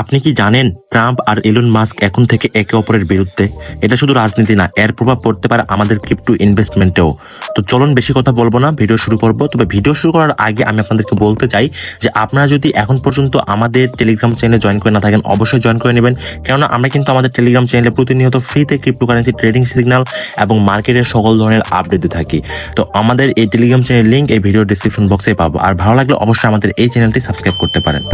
আপনি কি জানেন ট্রাম্প আর এলন মাস্ক এখন থেকে একে অপরের বিরুদ্ধে? এটা শুধু রাজনীতি না, এর প্রভাব পড়তে পারে আমাদের ক্রিপ্টো ইনভেস্টমেন্টেও তো চলুন বেশি কথা বলব না, ভিডিও শুরু করব। তবে ভিডিও শুরু করার আগে আমি আপনাদেরকে বলতে চাই যে আপনারা যদি এখন পর্যন্ত আমাদের টেলিগ্রাম চ্যানেলে জয়েন করে না থাকেন, অবশ্যই জয়েন করে নেবেন। কেননা আমরা কিন্তু আমাদের টেলিগ্রাম চ্যানেলে প্রতিনিয়ত ফ্রিতে ক্রিপ্টোকারেন্সি ট্রেডিং সিগন্যাল এবং মার্কেটের সকল ধরনের আপডেট দিয়ে থাকি। তো আমাদের এই টেলিগ্রাম চ্যানেল লিঙ্ক এই ভিডিও ডিসক্রিপশন বক্সে পাবো। আর ভালো লাগলে অবশ্যই আমাদের এই চ্যানেলটি সাবস্ক্রাইব করতে পারেন।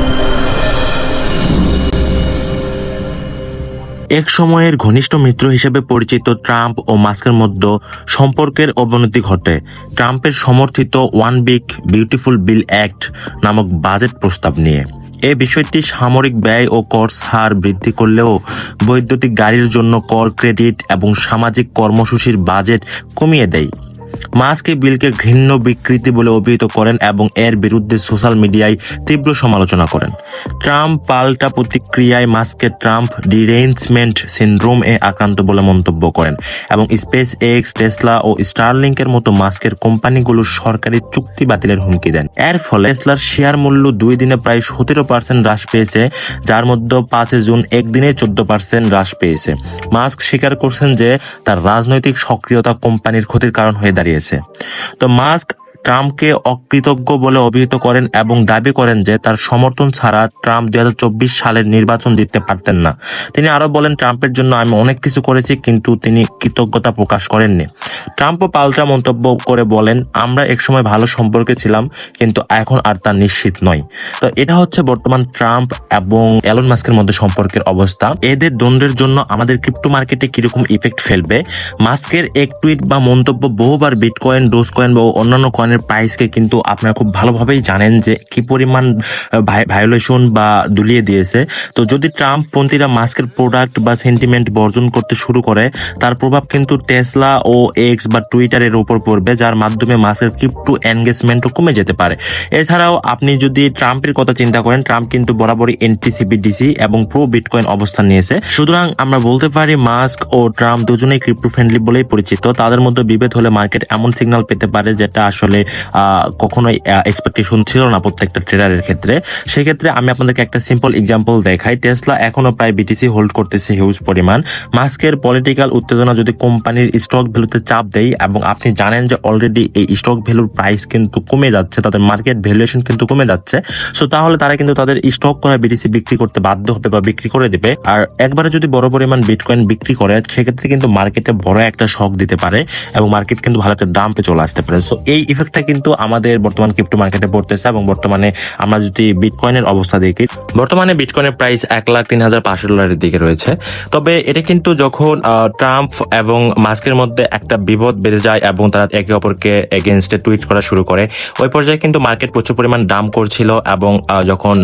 এক সময়ের ঘনিষ্ঠ মিত্র হিসেবে পরিচিত ট্রাম্প ও মাস্কের মধ্যে সম্পর্কের অবনতি ঘটে। ট্রাম্পের সমর্থিত one big beautiful bill act নামক বাজেট প্রস্তাব নিয়ে। এ বিষয়টি সামরিক ব্যয় ও কর হার বৃদ্ধি করলেও বৈদ্যুতিক গাড়ির জন্য কর ক্রেডিট এবং সামাজিক কর্মসূচির বাজেট কমিয়ে দেয়। মাস্ক এই বিলকে ঘৃণ্য বিকৃতি বলে অভিহিত করেন এবং এর বিরুদ্ধে সোশ্যাল মিডিয়ায় তীব্র সমালোচনা করেন। ট্রাম্প পাল্টা প্রতিক্রিয়ায় মাস্কে ট্রাম্প ডিরেঞ্জমেন্ট সিন্ড্রোম এ আক্রান্ত বলে মন্তব্য করেন এবং স্পেস এক্স টেসলা ও স্টারলিংকের মতো মাস্কের কোম্পানিগুলোর সরকারি চুক্তি বাতিলের হুমকি দেন। এর ফলে টেসলার শেয়ার মূল্য দুই দিনে প্রায় সতেরো পার্সেন্ট হ্রাস পেয়েছে, যার মধ্যে পাঁচে জুন একদিনে চোদ্দ পার্সেন্ট হ্রাস পেয়েছে। মাস্ক স্বীকার করছেন যে তার রাজনৈতিক সক্রিয়তা কোম্পানির ক্ষতির কারণ হয়ে দাঁড়িয়েছে। তো মাস্ক ট্রাম্পকে অকৃতজ্ঞ বলে অভিহিত করেন এবং দাবি করেন যে তার সমর্থন ছাড়া ট্রাম্প দুই সালের নির্বাচন জিততে পারতেন না। তিনি আরও বলেন, ট্রাম্পের জন্য আমি অনেক কিছু করেছি, কিন্তু তিনি কৃতজ্ঞতা প্রকাশ করেননি। ট্রাম্পও পাল্টা মন্তব্য করে বলেন, আমরা একসময় ভালো সম্পর্কে ছিলাম, কিন্তু এখন আর তা নিশ্চিত নয় তো এটা হচ্ছে বর্তমান ট্রাম্প এবং এলন মাস্কের মধ্যে সম্পর্কের অবস্থা। এদের দ্বন্দ্বের জন্য আমাদের ক্রিপ্টো মার্কেটে কীরকম ইফেক্ট ফেলবে? মাস্কের এক টুইট বা মন্তব্য বহুবার বিটকয়েন ডোজ কয়েন বা অন্যান্য কয়েনের প্রাইসকে কিন্তু আপনারা খুব ভালোভাবেই জানেন যে কি পরিমাণ ভায়োলেশন বা দুলিয়ে দিয়েছে। তো যদি ট্রাম্প পন্থীরা মাস্কের প্রোডাক্ট বা সেন্টিমেন্ট বর্জন করতে শুরু করে, তার প্রভাব কিন্তু টেসলা ও এক্স বা টুইটারের উপর পড়বে, যার মাধ্যমে মাস্কের ক্রিপ্টো এনগেজমেন্টও কমে যেতে পারে। এছাড়াও আপনি যদি ট্রাম্পের কথা চিন্তা করেন ট্রাম্প কিন্তু বরাবরই এনটিসিবিডিসি এবং প্রো বিটকয়েন অবস্থান নিয়েছে। সুতরাং আমরা বলতে পারি মাস্ক ও ট্রাম্প দুজনেই ক্রিপ্টো ফ্রেন্ডলি বলেই পরিচিত। তাদের মধ্যে বিভেদ হলে মার্কেট এমন সিগন্যাল পেতে পারে যেটা আসলে আহ, কখনোই এক্সপেকটেশন ছিল না প্রত্যেকটা ট্রেডারের ক্ষেত্রে। সেক্ষেত্রে আমি আপনাদেরকে একটা সিম্পল এক্সাম্পল দেখাই। টেসলা এখনও প্রায় বিটিসি হোল্ড করতেছে হিউজ পরিমাণ। মাস্কের পলিটিক্যাল উত্তেজনা যদি কোম্পানির স্টক ভ্যালুতে চাপ দেয় এবং আপনি জানেন যে অলরেডি এই স্টক ভ্যালুর প্রাইস কিন্তু কমে যাচ্ছে তাদের মার্কেট ভ্যালুয়েশন কিন্তু কমে যাচ্ছে সো তাহলে তারা কিন্তু তাদের স্টক করা বিটিসি বিক্রি করতে বাধ্য হবে বা বিক্রি করে দেবে। আর একবারে যদি বড় পরিমাণ বিটকয়েন বিক্রি করে সেক্ষেত্রে কিন্তু মার্কেটে বড় একটা শক দিতে পারে এবং মার্কেট কিন্তু ভালো একটা ডাম্পে চলে আসতে পারে। সো এই ইফেক্টটা কিন্তু আমাদের বর্তমান ক্রিপ্টো মার্কেটে পড়তেছে এবং বর্তমানে আমরা যদি বিটকয়েনের অবস্থা দেখি, বর্তমানে বিটকয়েনের প্রাইস এক লাখ তিন হাজার পাঁচশো ডলারের দিকে রয়েছে। তবে এটা কিন্তু যখন ট্রাম্প এবং মাস্কের মধ্যে একটা বিপদ বেড়ে যায় এবং তারা একে অপরকে এগেনস্টে টুইট করা শুরু করে, ওই পর্যায়ে কিন্তু মার্কেট প্রচুর পরিমাণ দাম করছিল এবং যখন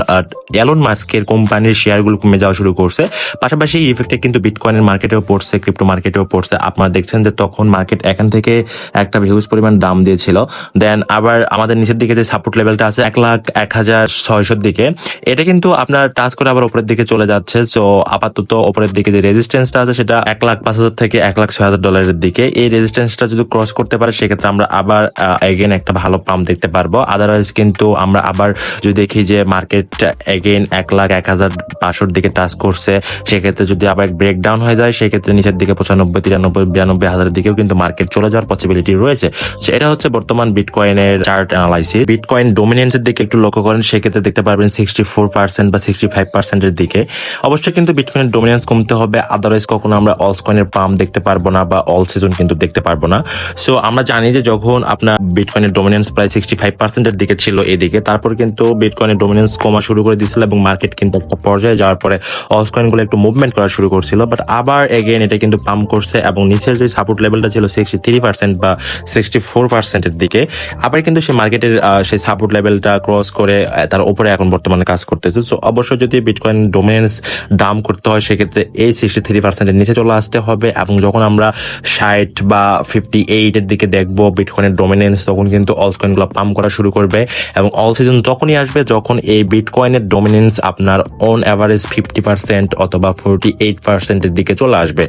এলন মাস্কের কোম্পানির শেয়ারগুলো কমে যাওয়া শুরু করছে, পাশাপাশি এই ইফেক্টে কিন্তু বিটকয়েনের মার্কেটেও পড়ছে ক্রিপ্টো মার্কেটেও পড়ছে। আপনারা দেখছেন যে তখন মার্কেট এখান থেকে একটা হিউজ পরিমাণ দাম দিয়েছিল। দেন আবার আমাদের নিচের দিকে যে সাপোর্ট লেভেলটা আছে এক লাখ এক হাজার ছয়শোর দিকে, এটা কিন্তু আপনার টাচ করে আবার উপরের দিকে চলে যাচ্ছে। সো আপাতত উপরের দিকে যে রেজিস্ট্যান্সটা আছে সেটা এক লাখ পাঁচ হাজার থেকে এক লাখ ছয় হাজার ডলারের দিকে। এই রেজিস্ট্যান্সটা যদি ক্রস করতে পারে, সেক্ষেত্রে আমরা আবার এগেন একটা ভালো পাম্প দেখতে পারব। আদারওয়াইজ কিন্তু আমরা আবার যদি দেখি যে মার্কেট এগেন এক লাখ এক হাজার পাঁচশোর দিকে টাচ করছে, সেক্ষেত্রে যদি আবার ব্রেকডাউন হয়ে যায়, সেক্ষেত্রে নিচের দিকে পঁচানব্বই, তিরানব্বই, বিরানব্বই হাজারের দিকেও কিন্তু মার্কেট চলে যাওয়ার পসিবিলিটি রয়েছে। সো এটা হচ্ছে বর্তমান বিটকয়েনের চার্ট অ্যানালাইসিস বিটকয়েন ডোমিনেন্সের দিকে একটু লক্ষ্য করেন, সেক্ষেত্রে দেখতে পারবেন সিক্সটি ফোর পার্সেন্ট বা সিক্সটি ফাইভ পার্সেন্টের দিকে। অবশ্যই কিন্তু বিটকয়েনের ডোমিনেন্স কমতে হবে আদারওয়াইজ কখনো আমরা অলস কয়েনের পাম্প দেখতে পারব না বা অল সিজন কিন্তু দেখতে পারব না। সো আমরা জানি যে যখন আপনার বিটকয়েনের ডোমিনেন্স প্রায় সিক্সটি ফাইভ পার্সেন্টের দিকে ছিল এদিকে, তারপর কিন্তু বিটকয়েনের ডোমিনেন্স কমা শুরু করে দিয়েছিল এবং মার্কেট কিন্তু একটা পর্যায়ে যাওয়ার পরে অলস কয়েনগুলো একটু মুভমেন্ট করা শুরু করছিল। বাট আবার এগেন এটা কিন্তু পাম্প করছে এবং নিচের যে সাপোর্ট লেভেলটা ছিল সিক্সটি থ্রি পার্সেন্ট বা সিক্সটি ফোর পার্সেন্টের দিকে আবার কিন্তু সে মার্কেটের সেই সাপোর্ট লেভেলটা ক্রস করে তার উপরে এখন বর্তমানে কাজ করতেছে। সো অবশ্যই যদি বিটকয়েন ডোমিনেন্স দাম করতে হয়, সেক্ষেত্রে এই সিক্সটি থ্রি পার্সেন্টের নিচে চলে আসতে হবে এবং যখন আমরা ষাট বা ফিফটি এইটের দিকে দেখব বিটকয়েনের ডোমিনেন্স তখন কিন্তু অলস কয়েনগুলো পাম্প করা শুরু করবে এবং অল সিজন তখনই আসবে যখন এই বিটকয়েনের ডোমিনেন্স আপনার অন অ্যাভারেজ ফিফটি পার্সেন্ট অথবা ফোরটি এইট পার্সেন্টের দিকে চলে আসবে।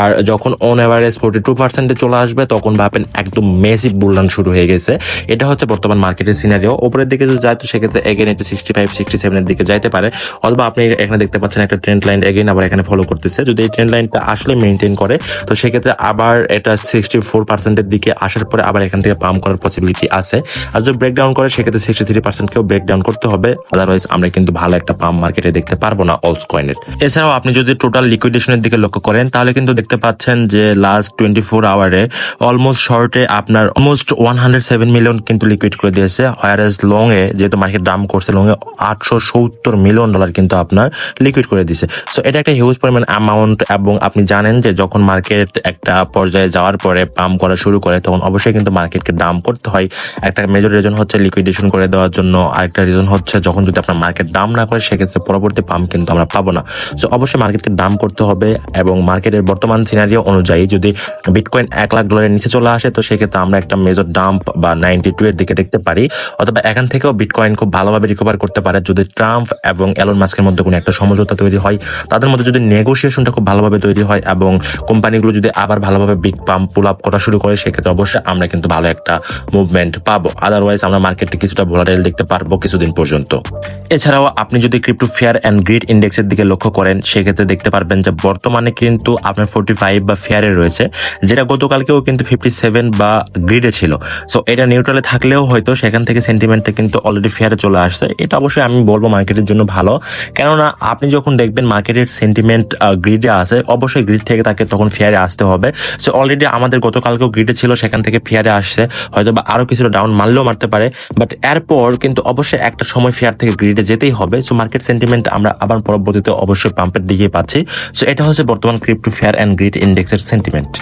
আর যখন অন অ্যাভারেজ ফোরটি টু পার্সেন্টে চলে আসবে, তখন ভাবেন একদম মেসিভ বুলডান শুরু হয়ে গেছে। দিয়েছে এটা হচ্ছে বর্তমান মার্কেটের সিনারিও উপরের দিকে যদি যায়, তো সেক্ষেত্রে এগেন এটা সিক্সটি ফাইভ সিক্সটি সেভেনের দিকে যাইতে পারে। অথবা আপনি এখানে দেখতে পাচ্ছেন একটা ট্রেন্ড লাইন এগেন আবার এখানে ফলো করতেছে। যদি এই ট্রেন্ড লাইনটা আসলে মেনটেন করে, তো সেক্ষেত্রে আবার এটা সিক্সটি ফোর পার্সেন্টের দিকে আসার পরে আবার এখান থেকে পাম্প করার পসিবিলিটি আছে। আর যদি ব্রেকডাউন করে, সেক্ষেত্রে সিক্সটি থ্রি পার্সেন্টকেও ব্রেকডাউন করতে হবে। আদারওয়াইজ আমরা কিন্তু ভালো একটা পাম্প মার্কেটে দেখতে পারব না অলস কয়েনের এছাড়াও আপনি যদি টোটাল লিকুইডেশনের দিকে লক্ষ্য করেন, তাহলে কিন্তু দেখতে পাচ্ছেন যে লাস্ট টোয়েন্টি ফোর আওয়ারে অলমোস্ট শর্টে আপনার almost one hundred seven million কিন্তু লিকুইড করে দিয়েছে। হোয়ারেজ লং এ যেহেতু মার্কেট দাম করছে লং এ আটশো সত্তর মিলিয়ন ডলার কিন্তু আপনার লিকুইড করে দিছে। সো এটা একটা হিউজ পরিমাণ অ্যামাউন্ট এবং আপনি জানেন যে যখন মার্কেট একটা পর্যায়ে যাওয়ার পরে পাম্প করা শুরু করে, তখন অবশ্যই কিন্তু মার্কেটকে দাম করতে হয়। একটা মেজর রিজন হচ্ছে লিকুইডেশন করে দেওয়ার জন্য। আরেকটা রিজন হচ্ছে যখন যদি আপনার মার্কেট দাম না করে, সেক্ষেত্রে পরবর্তী পাম্প কিন্তু আমরা পাবো না। সো অবশ্যই মার্কেটকে দাম করতে হবে এবং মার্কেটের বর্তমান সিনারিও অনুযায়ী যদি বিটকয়েন এক লাখ ডলারের নিচে চলে আসে, তো সেক্ষেত্রে আমরা একটা মেজর ডাম্প বা নাইনটি টু এর দিকে দেখতে পারি, অথবা এখান থেকেও বিটকয়েন খুব ভালোভাবে রিকভার করতে পারে যদি ট্রাম্প এবং এলন মাস্কের মধ্যে কোনো একটা সমঝোতা তৈরি হয়। তাদের মধ্যে যদি নেগোসিয়েশনটা খুব ভালোভাবে তৈরি হয় এবং কোম্পানিগুলো যদি আবার ভালোভাবে বিগ পাম্প পুল আপ করা শুরু করে, সেক্ষেত্রে অবশ্যই আমরা কিন্তু ভালো একটা মুভমেন্ট পাবো। আদারওয়াইজ আমরা মার্কেটে কিছুটা ভোলাটাইল দেখতে পারব কিছুদিন পর্যন্ত। এছাড়াও আপনি যদি ক্রিপ্টো ফেয়ার অ্যান্ড গ্রিড ইন্ডেক্সের দিকে লক্ষ্য করেন, সেক্ষেত্রে দেখতে পারবেন যে বর্তমানে কিন্তু আপনার ফোর্টি ফাইভ বা ফেয়ারে রয়েছে, যেটা গতকালকেও কিন্তু ফিফটি সেভেন বা গ্রিডে ছিল। সো এটা নিউট্রালে থাকলেও হয়তো সেখান থেকে সেন্টিমেন্টটা কিন্তু অলরেডি ফেয়ারে চলে আসছে। এটা অবশ্যই আমি বলব মার্কেটের জন্য ভালো। কেননা আপনি যখন দেখবেন মার্কেটের সেন্টিমেন্ট গ্রিডে আছে, অবশ্যই গ্রিড থেকে তাকে তখন ফেয়ারে আসতে হবে। সো অলরেডি আমাদের গতকালকেও গ্রিডে ছিল, সেখান থেকে ফেয়ারে আসছে। হয়তো বা আরও কিছুটা ডাউন মারলেও মারতে পারে। বাট এরপর কিন্তু অবশ্যই একটা সময় ফেয়ার থেকে গ্রিডে যেতেই হবে। সো মার্কেট সেন্টিমেন্ট আমরা আবার পরবর্তীতে অবশ্যই পাম্পের দিকেই পাচ্ছি। সো এটা হচ্ছে বর্তমান ক্রিপ্টো ফেয়ার অ্যান্ড গ্রিড ইন্ডেক্সের সেন্টিমেন্ট